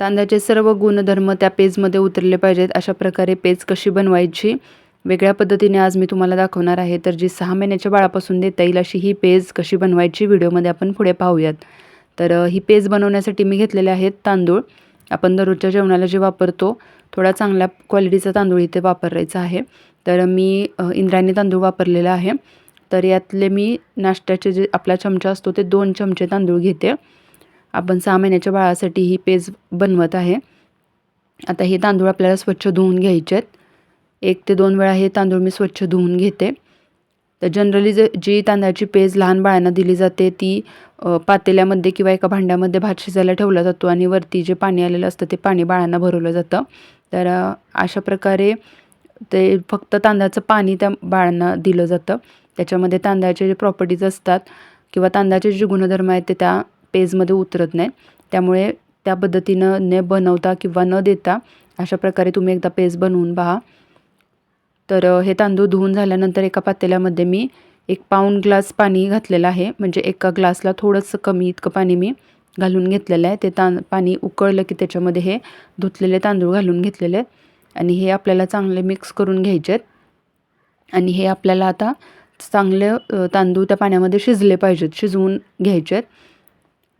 तांदळाचे सर्व गुणधर्म त्या पेजमध्ये उतरले पाहिजेत. अशा प्रकारे पेज कशी बनवायची? वेगळ्या पद्धतीने आज मी तुम्हाला दाखवणार आहे. तर जी सहा महिन्याच्या बाळापासून देता येईल अशी ही पेज कशी बनवायची व्हिडिओमध्ये आपण पुढे पाहूयात. तर ही पेज बनवण्यासाठी मी घेतलेले आहेत तांदूळ. आपण दररोजच्या जेवणाला जे वापरतो थोडा चांगल्या क्वालिटीचा तांदूळ इथे वापरायचा आहे. तर मी इंद्रायणी तांदूळ वापरलेला आहे. तर यातले मी नाश्त्याचे जे आपला चमचा असतो ते दोन चमचे तांदूळ घेते. आपण सहा महिन्याच्या बाळासाठी ही पेज बनवत आहे. आता हे तांदूळ आपल्याला स्वच्छ धुवून घ्यायचे आहेत. एक ते दोन वेळा हे तांदूळ मी स्वच्छ धुवून घेते. तर जनरली ज जी तांदळाची पेज लहान बाळांना दिली जाते ती पातेल्यामध्ये किंवा एका भांड्यामध्ये भात शिजायला ठेवला जातो आणि वरती जे पाणी आलेलं असतं ते पाणी बाळांना भरवलं जातं. तर अशा प्रकारे ते फक्त तांदळाचं पाणी त्या बाळांना दिलं जातं. त्याच्यामध्ये तांदळाचे जे प्रॉपर्टीज असतात किंवा तांदळाचे जे गुणधर्म आहेत ते त्या पेजमध्ये उतरत नाहीत त्यामुळे त्या पद्धतीनं न बनवता किंवा न देता अशा प्रकारे तुम्ही एकदा पेज बनवून पहा. तर हे तांदूळ धुवून झाल्यानंतर एका पातेल्यामध्ये मी एक पाऊण ग्लास पाणी घातलेलं आहे. म्हणजे एका ग्लासला थोडंसं कमी इतकं पाणी मी घालून घेतलेलं आहे. ते तां पाणी उकळलं की त्याच्यामध्ये हे धुतलेले तांदूळ घालून घेतलेले आहेत. आणि हे आपल्याला चांगले मिक्स करून घ्यायचे आहेत. आणि हे आपल्याला आता चांगले तांदूळ त्या पाण्यामध्ये शिजले पाहिजेत. शिजवून घ्यायचे आहेत.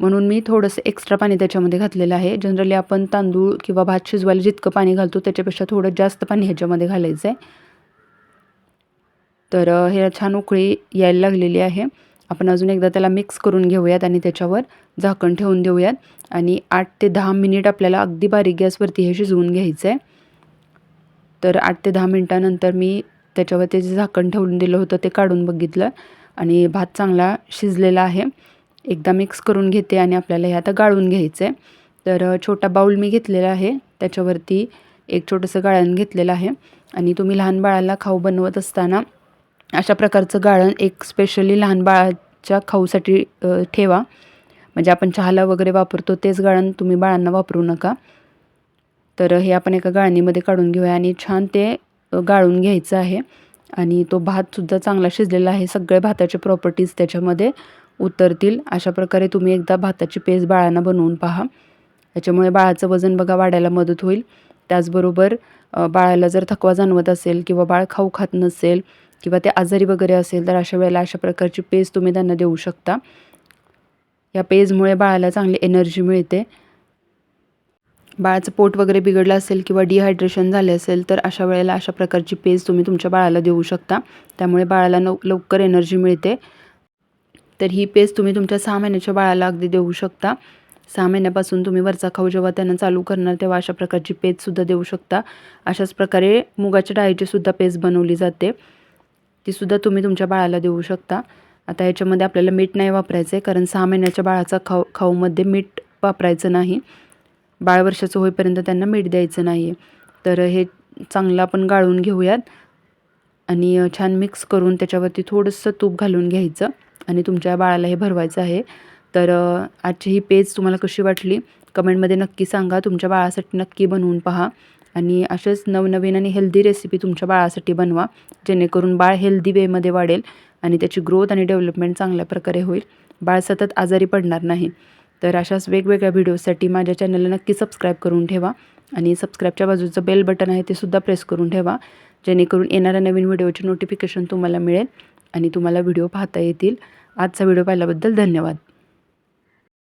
म्हणून मी थोडंसं एक्स्ट्रा पाणी त्याच्यामध्ये घातलेलं आहे. जनरली आपण तांदूळ किंवा भात शिजवायला जितकं पाणी घालतो त्याच्यापेक्षा थोडं जास्त पाणी ह्याच्यामध्ये घालायचं आहे तर हे छान उकळी यायला लागलेली आहे. आपण अजून एकदा त्याला मिक्स करून घेऊयात आणि त्याच्यावर झाकण ठेवून देऊयात. आणि आठ ते दहा मिनिट आपल्याला अगदी बारीक गॅसवरती हे शिजवून घ्यायचं आहे तर आठ ते दहा मिनटानंतर मी त्याच्यावर जे झाकण ठेवून दिलं होतं ते काढून बघितलं. आणि भात चांगला शिजलेला आहे. एकदा मिक्स करून घेते आणि आपल्याला हे आता गाळून घ्यायचं आहे तर छोटा बाऊल मी घेतलेला आहे. त्याच्यावरती एक छोटंसं गाळण घेतलेलं आहे. आणि तुम्ही लहान बाळाला खाऊ बनवत असताना अशा प्रकारचं गाळण एक स्पेशली लहान बाळाच्या खाऊसाठी ठेवा. म्हणजे आपण चहाला वगैरे वापरतो तेच गाळण तुम्ही बाळांना वापरू नका. तर हे आपण एका गाळणीमध्ये काढून घेऊया आणि छान ते गाळून घ्यायचं आहे. आणि तो भातसुद्धा चांगला शिजलेला आहे. सगळे भाताचे प्रॉपर्टीज त्याच्यामध्ये उतरतील. अशा प्रकारे तुम्ही एकदा भाताची पेस्ट बाळांना बनवून पहा. त्याच्यामुळे बाळाचं वजन बघा वाढायला मदत होईल. त्याचबरोबर बाळाला जर थकवा जाणवत असेल किंवा बाळ खाऊ खात नसेल किंवा ते आजारी वगैरे असेल तर अशा वेळेला अशा प्रकारची पेज तुम्ही त्यांना देऊ शकता. या पेजमुळे बाळाला चांगली एनर्जी मिळते. बाळाचं पोट वगैरे बिघडलं असेल किंवा डिहायड्रेशन झाले असेल तर अशा वेळेला अशा प्रकारची पेज तुम्ही तुमच्या बाळाला देऊ शकता. त्यामुळे बाळाला नव लवकर एनर्जी मिळते. तर ही पेस्ट तुम्ही तुमच्या सहा महिन्याच्या बाळाला अगदी देऊ शकता. सहा महिन्यापासून तुम्ही वरचा खाऊ जेव्हा त्यांना चालू करणार तेव्हा अशा प्रकारची पेजसुद्धा देऊ शकता. अशाच प्रकारे मुगाच्या डाळीची सुद्धा पेस्ट बनवली जाते. तीसुद्धा तुम्ही तुमच्या बाळाला देऊ शकता. आता याच्यामध्ये आपल्याला मीठ नाही वापरायचं आहे कारण सहा महिन्याच्या बाळाचा खाऊ खाऊमध्ये मीठ वापरायचं नाही. बाळ वर्षाचं होईपर्यंत त्यांना मीठ द्यायचं नाही आहे तर हे चांगलं आपण गाळून घेऊयात आणि छान मिक्स करून त्याच्यावरती थोडंसं तूप घालून घ्यायचं. आणि तुमच्या बाळाला हे भरवायचं आहे. तर आजची ही पेज तुम्हाला कशी वाटली? कमेंटमध्ये नक्की सांगा. तुमच्या बाळासाठी नक्की बनवून पहा. आणि असेच नवनवीन आणि हेल्दी रेसिपी तुमच्या बाळासाठी बनवा. जेणेकरून बाळ हेल्दी वेमध्ये वाढेल आणि त्याची ग्रोथ आणि डेव्हलपमेंट चांगल्या प्रकारे होईल. बाळ सतत आजारी पडणार नाही. तर अशाच वेगवेगळ्या व्हिडिओसाठी माझ्या चॅनलला नक्की सबस्क्राईब करून ठेवा. आणि सबस्क्राईबच्या बाजूचं बेल बटन आहे ते सुद्धा प्रेस करून ठेवा. जेणेकरून येणाऱ्या नवीन व्हिडिओचे नोटिफिकेशन तुम्हाला मिळेल. आणि तुम्हाला व्हिडिओ पाहता येतील. आजचा व्हिडिओ पाहिल्याबद्दल धन्यवाद.